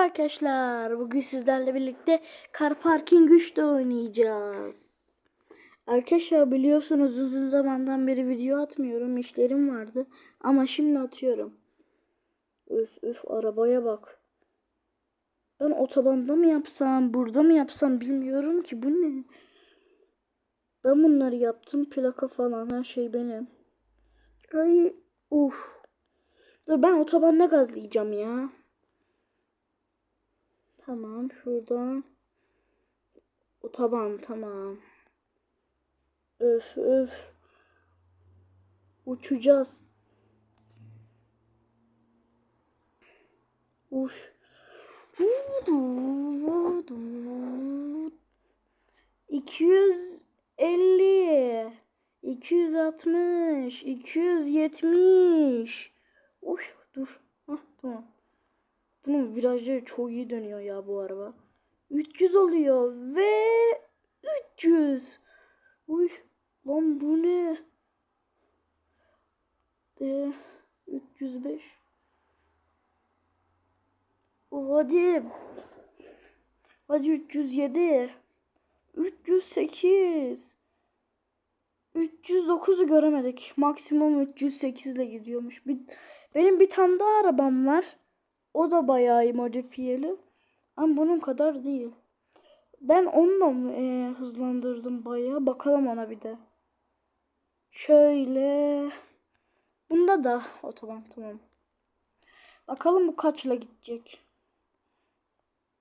Merhaba arkadaşlar. Bugün sizlerle birlikte Car Parking 3'te oynayacağız. Arkadaşlar biliyorsunuz uzun zamandan beri video atmıyorum. İşlerim vardı. Ama şimdi atıyorum. Üf üf arabaya bak. Ben otobanda mı yapsam, burada mı yapsam bilmiyorum ki. Bu ne? Ben bunları yaptım. Plaka falan her şey benim. Ay uf. Dur ben otobanda gazlayacağım ya. Tamam şuradan. Otoban tamam. Öf öf. Uçacağız. Uf. Vudu, vudu. 250 260 270 Uf dur. Hah tamam. Bunun virajları çok iyi dönüyor ya bu araba. 300 oluyor ve 300. Uy lan bu ne? Ee, 305. Oh, hadi. Hadi 307. 308. 309'u göremedik. Maksimum 308 ile gidiyormuş. Bir, benim bir tane daha arabam var. O da bayağı modifiyeli. Ama bunun kadar değil. Ben onunla e, hızlandırdım bayağı. Bakalım ona bir de. Şöyle. Bunda da otoban tamam. Bakalım bu kaçla gidecek.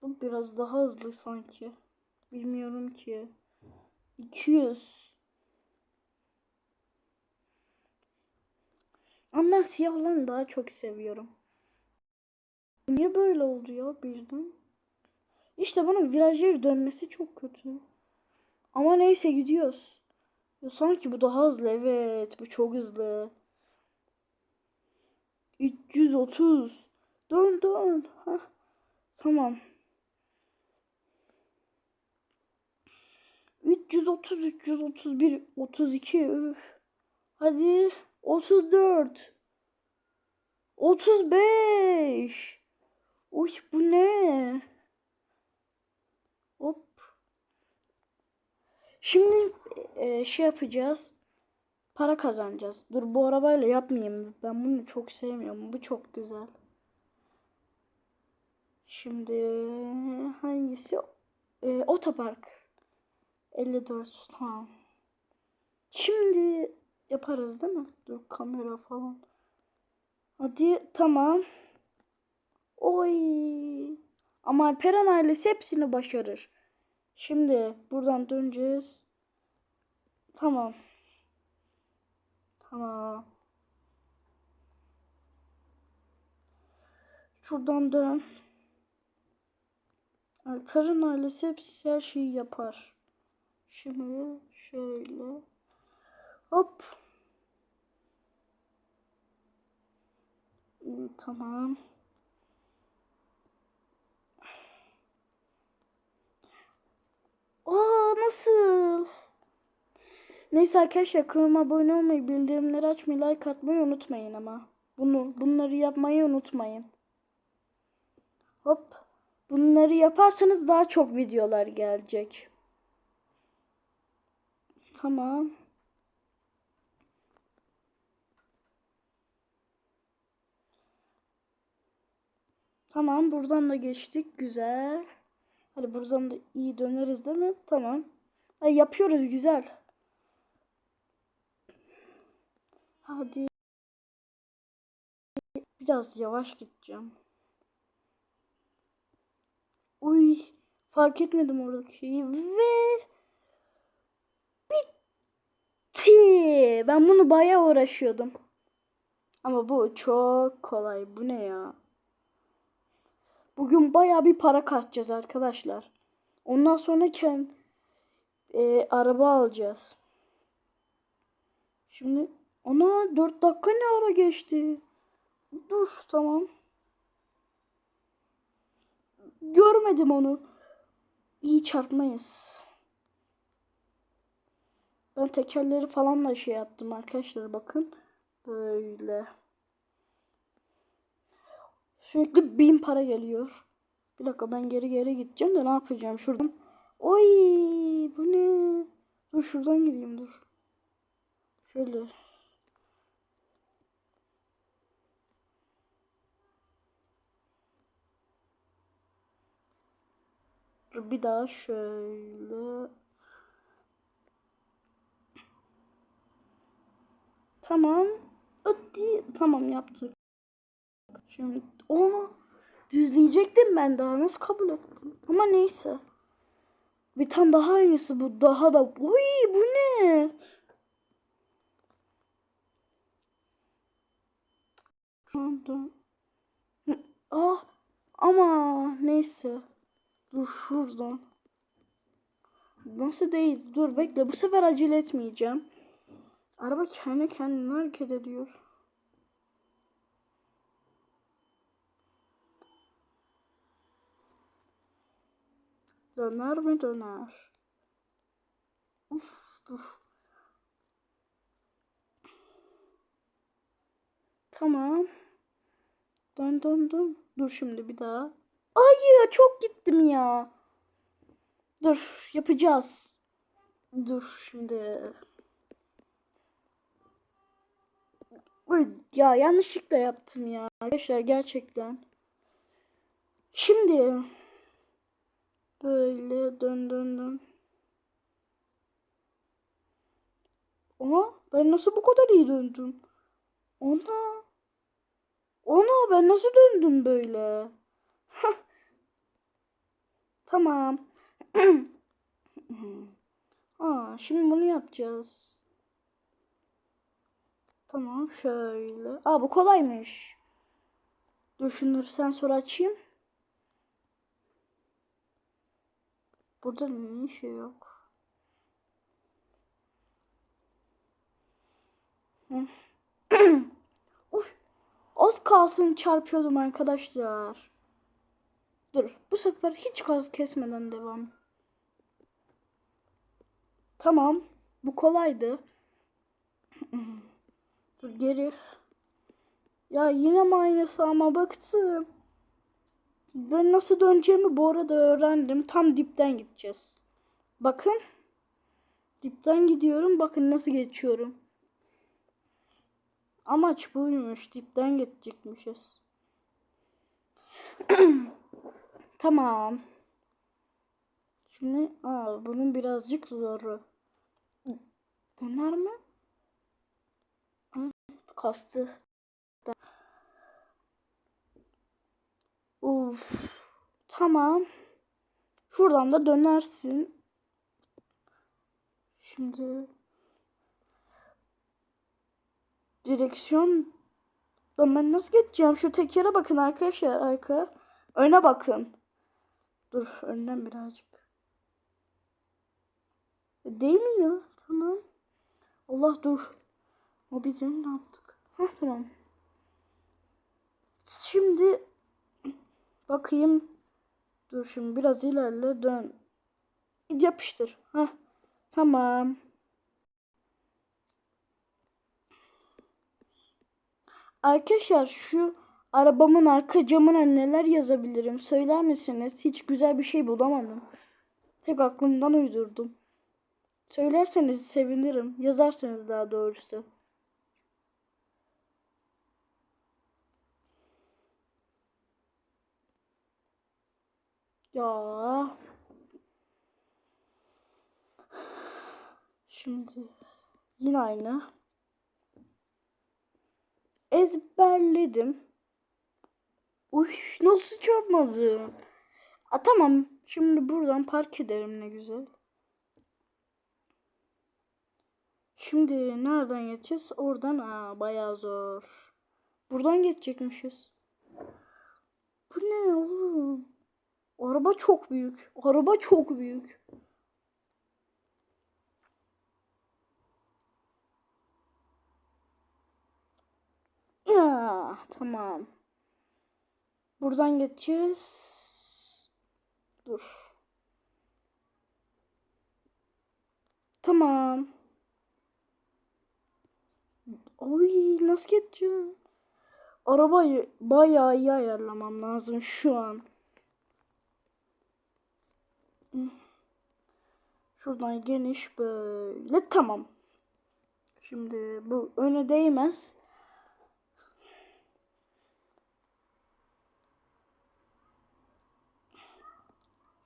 Bu biraz daha hızlı sanki. Bilmiyorum ki. 200. Ama ben siyah olanı daha çok seviyorum. Niye böyle oldu ya birden? İşte bunun virajları dönmesi çok kötü. Ama neyse gidiyoruz. Ya sanki bu daha hızlı evet. Bu çok hızlı. 330. Dön dön. Hah. Tamam. 330, 331, 32. Üf. Hadi. 34. 35. Uy bu ne? Hop. Şimdi e, şey yapacağız. Para kazanacağız. Dur bu arabayla yapmayayım. Ben bunu çok sevmiyorum. Bu çok güzel. Şimdi hangisi? E, otopark. 54 tamam. Şimdi yaparız değil mi? Dur kamera falan. Hadi tamam. Oy. Ama Alperen ailesi hepsini başarır. Şimdi buradan döneceğiz. Tamam. Tamam. Şuradan dön. Alperen ailesi hepsi her şeyi yapar. Şimdi şöyle. Hop. Tamam. Aa nasıl? Neyse arkadaşlar kanalıma abone olmayı, bildirimleri açmayı, like atmayı unutmayın ama. Bunu, bunları yapmayı unutmayın. Hop. Bunları yaparsanız daha çok videolar gelecek. Tamam. Tamam buradan da geçtik. Güzel. Hadi buradan da iyi döneriz değil mi? Tamam. Ay, yapıyoruz güzel. Hadi. Biraz yavaş gideceğim. Uy. Fark etmedim oradaki şeyi. Ve bitti. Ben bunu bayağı uğraşıyordum. Ama bu çok kolay. Bu ne ya? Bugün baya bir para kaçacağız arkadaşlar. Ondan sonra kend, e, araba alacağız. Şimdi ona 4 dakika ne ara geçti? Dur tamam. Görmedim onu. İyi çarpmayız. Ben tekerleri falan da şey yaptım arkadaşlar bakın. Böyle. Sürekli bin para geliyor. Bir dakika ben geri geri gideceğim de ne yapacağım şuradan. Oy bu ne? Dur şuradan gideyim dur. Şöyle. Dur bir daha şöyle. Tamam. Hadi. Tamam yaptık. Şimdi o düzleyecektim ben daha nasıl kabul ettim. Ama neyse. Bir tane daha aynısı bu. Daha da. Uy bu ne? Şu Ah ama neyse. Dur şuradan. Nasıl değil? Dur bekle. Bu sefer acele etmeyeceğim. Araba kendi kendine hareket ediyor. Döner mi döner? Uf, dur. Tamam. Dön dön dön. Dur şimdi bir daha. Ay çok gittim ya. Dur yapacağız. Dur şimdi. Ya yanlışlıkla yaptım ya. Arkadaşlar gerçekten. Şimdi böyle dön dön dön. Ama ben nasıl bu kadar iyi döndüm? Ona. Ona ben nasıl döndüm böyle? Tamam. Aa, şimdi bunu yapacağız. Tamam şöyle. Aa bu kolaymış. Şunları sensör açayım. Burada niye şey yok? Uf, az kalsın çarpıyordum arkadaşlar. Dur bu sefer hiç gaz kesmeden devam. Tamam bu kolaydı. Dur geri. Ya yine mi aynısı ama baktım. Ben nasıl döneceğimi bu arada öğrendim. Tam dipten gideceğiz. Bakın. Dipten gidiyorum. Bakın nasıl geçiyorum. Amaç buymuş. Dipten geçecekmişiz. tamam. Şimdi aa, bunun birazcık zoru. Döner mi? Kastı. Uf. Tamam. Şuradan da dönersin. Şimdi direksiyon Lan ben nasıl geçeceğim? Şu tekere bakın arkadaşlar arka. Öne bakın. Dur önden birazcık. Değmiyor. Tamam. Allah dur. O bizim ne yaptık? Heh tamam. Şimdi bakayım. Dur şimdi biraz ilerle dön. Yapıştır. Heh. Tamam. Arkadaşlar şu arabamın arka camına neler yazabilirim söyler misiniz? Hiç güzel bir şey bulamadım. Tek aklımdan uydurdum. Söylerseniz sevinirim. Yazarsanız daha doğrusu. Ya. Şimdi yine aynı. Ezberledim. Uy nasıl çarpmadım? A, tamam. Şimdi buradan park ederim ne güzel. Şimdi nereden geçeceğiz? Oradan aa bayağı zor. Buradan geçecekmişiz. Bu ne oğlum? Araba çok büyük. Araba çok büyük. Ya, tamam. Buradan geçeceğiz. Dur. Tamam. Oy nasıl geçeceğim? Arabayı bayağı iyi ayarlamam lazım şu an. Şuradan geniş böyle tamam. Şimdi bu öne değmez.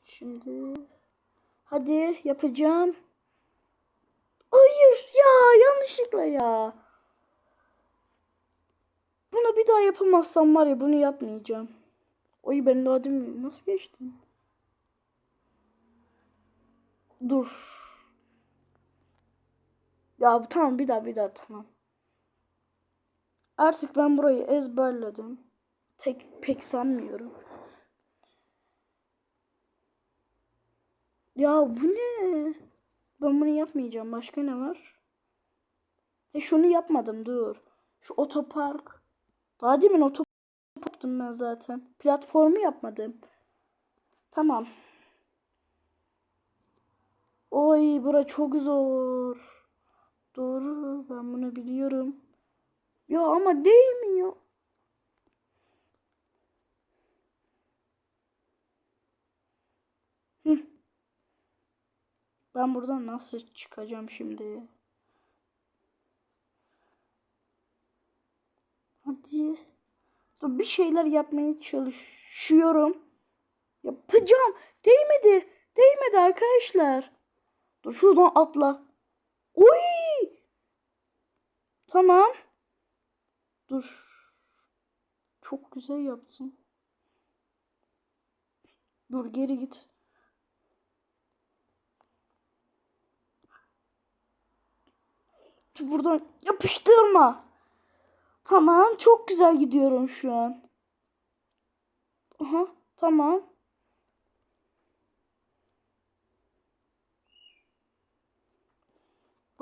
Şimdi hadi yapacağım. Hayır ya yanlışlıkla ya. Bunu bir daha yapamazsam var ya bunu yapmayacağım. Oy ben daha demin nasıl geçtim? Dur. Ya tamam bir daha bir daha tamam. Artık ben burayı ezberledim. Tek pek sanmıyorum. Ya bu ne? Ben bunu yapmayacağım. Başka ne var? E şunu yapmadım dur. Şu otopark. Daha demin otopark yaptım ben zaten. Platformu yapmadım. Tamam. Oy bura çok zor. Doğru ben bunu biliyorum. Ya ama değmiyor. Hı. Ben buradan nasıl çıkacağım şimdi? Hadi. Dur bir şeyler yapmaya çalışıyorum. Yapacağım. Değmedi. Değmedi arkadaşlar. Dur şuradan atla. Oy! Tamam. Dur. Çok güzel yaptın. Dur geri git. Dur, Buradan yapıştırma. Tamam, çok güzel gidiyorum şu an. Aha, tamam.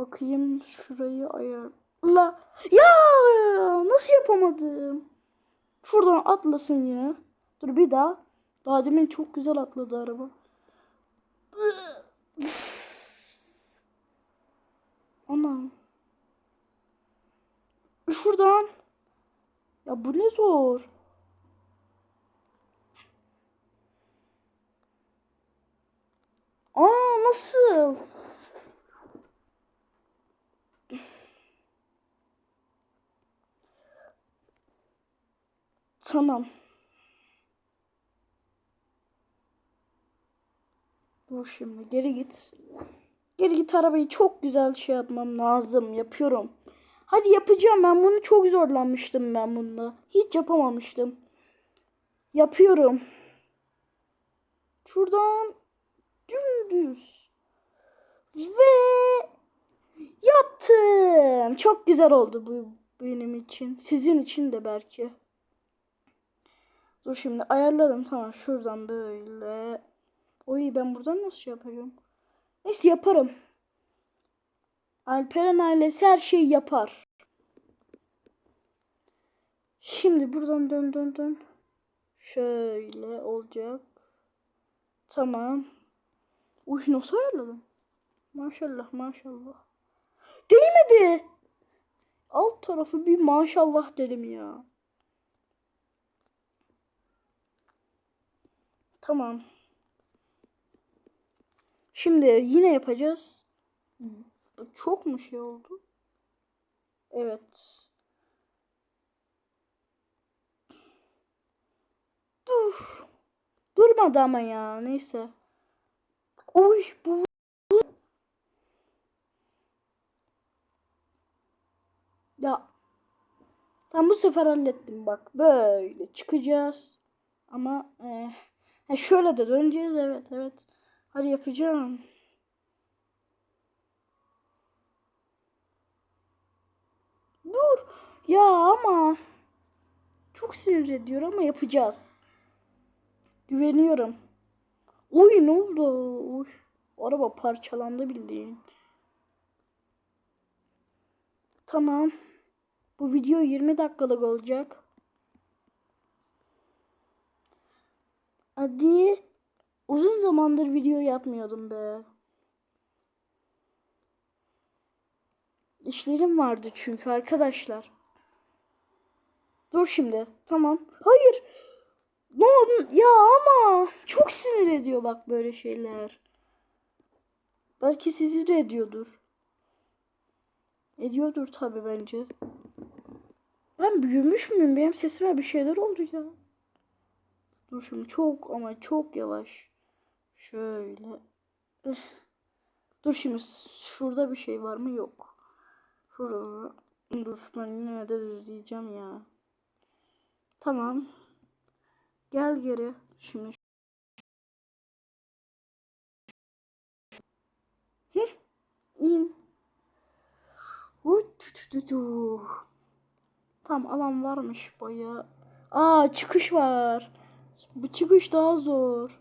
Bakayım şurayı ayarla. Ya nasıl yapamadım? Şuradan atlasın yine. Dur bir daha. Daha demin çok güzel atladı araba. Anam. Şuradan. Ya bu ne zor. Aa nasıl? Tamam. Dur şimdi geri git. Geri git arabayı çok güzel şey yapmam lazım. Yapıyorum. Hadi yapacağım ben bunu çok zorlanmıştım ben bunda. Hiç yapamamıştım. Yapıyorum. Şuradan dümdüz. Ve yaptım. Çok güzel oldu bu benim için. Sizin için de belki. Dur şimdi ayarladım tamam şuradan böyle. Oy ben buradan nasıl yapacağım? Neyse yaparım. Alperen ailesi her şeyi yapar. Şimdi buradan dön dön dön. Şöyle olacak. Tamam. Uy nasıl ayarladım? Maşallah maşallah. Değmedi. Alt tarafı bir maşallah dedim ya. Tamam. Şimdi yine yapacağız. Çok mu şey oldu? Evet. Dur. Durmadı ama ya. Neyse. Oy bu. Ya. Tam bu sefer hallettim bak. Böyle çıkacağız. Ama eh, ha şöyle de döneceğiz. Evet evet. Hadi yapacağım. Dur. Ya ama çok sinir ediyor ama yapacağız. Güveniyorum. Oy ne oldu? Oy. Araba parçalandı bildiğin. Tamam. Bu video 20 dakikalık olacak. Hadi. Uzun zamandır video yapmıyordum be. İşlerim vardı çünkü arkadaşlar. Dur şimdi. Tamam. Hayır. Ne oldu? Ya ama çok sinir ediyor bak böyle şeyler. Belki sizi de ediyordur. Ediyordur tabi bence. Ben büyümüş müyüm? Benim sesime bir şeyler oldu ya. Dur çok ama çok yavaş. Şöyle. Dur şimdi şurada bir şey var mı? Yok. Şurada. Dur ben yine de düzleyeceğim ya. Tamam. Gel geri. Şimdi. Heh. İn. Tam alan varmış bayağı. Aa çıkış var. Bu çıkış daha zor.